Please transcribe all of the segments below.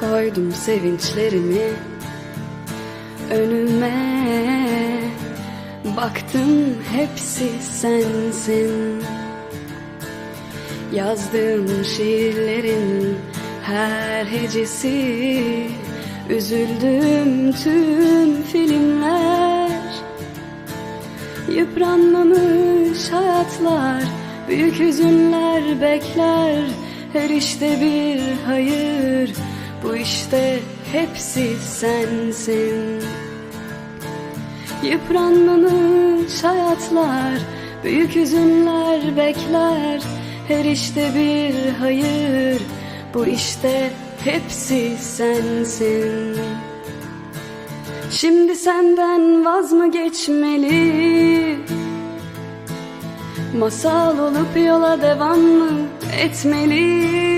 Koydum sevinçlerimi önüme. Baktım hepsi sensin. Yazdığım şiirlerin her hecesi. Üzüldüm tüm filmler. Yıpranmamış hayatlar Büyük hüzünler bekler. Her işte bir hayır Bu işte hepsi sensin. Yıpranmamış hayatlar Büyük hüzünler bekler. Her işte bir hayır Bu işte hepsi sensin. Şimdi senden vaz mı geçmeli? Masal olup yola devam mı etmeli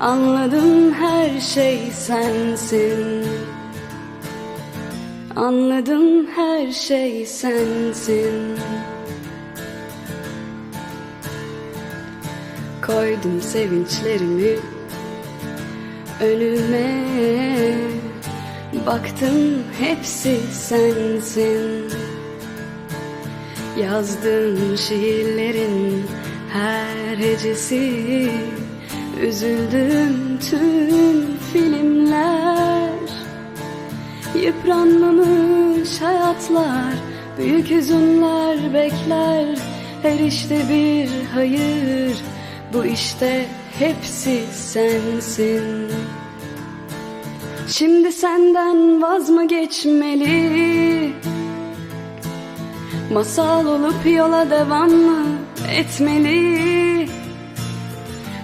Anladım her şey sensin. Anladım her şey sensin. Koydum sevinçlerimi önüme. Baktım hepsi sensin. Yazdığım şiirlerin her hecesi Üzüldüm tüm filmler. Yıpranmamış hayatlar Büyük hüzünler bekler. Her işte bir hayır Bu işte hepsi sensin. Şimdi senden vaz mı geçmeli Masal olup yola devam mı etmeli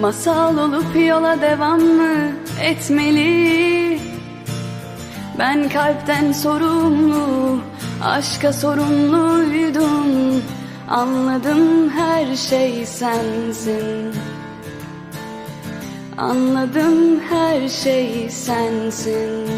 Masal olup yola devam mı etmeli? Ben kalpten sorumlu Aşka sorumluydum. Anladım her şey sensin. Anladım her şey sensin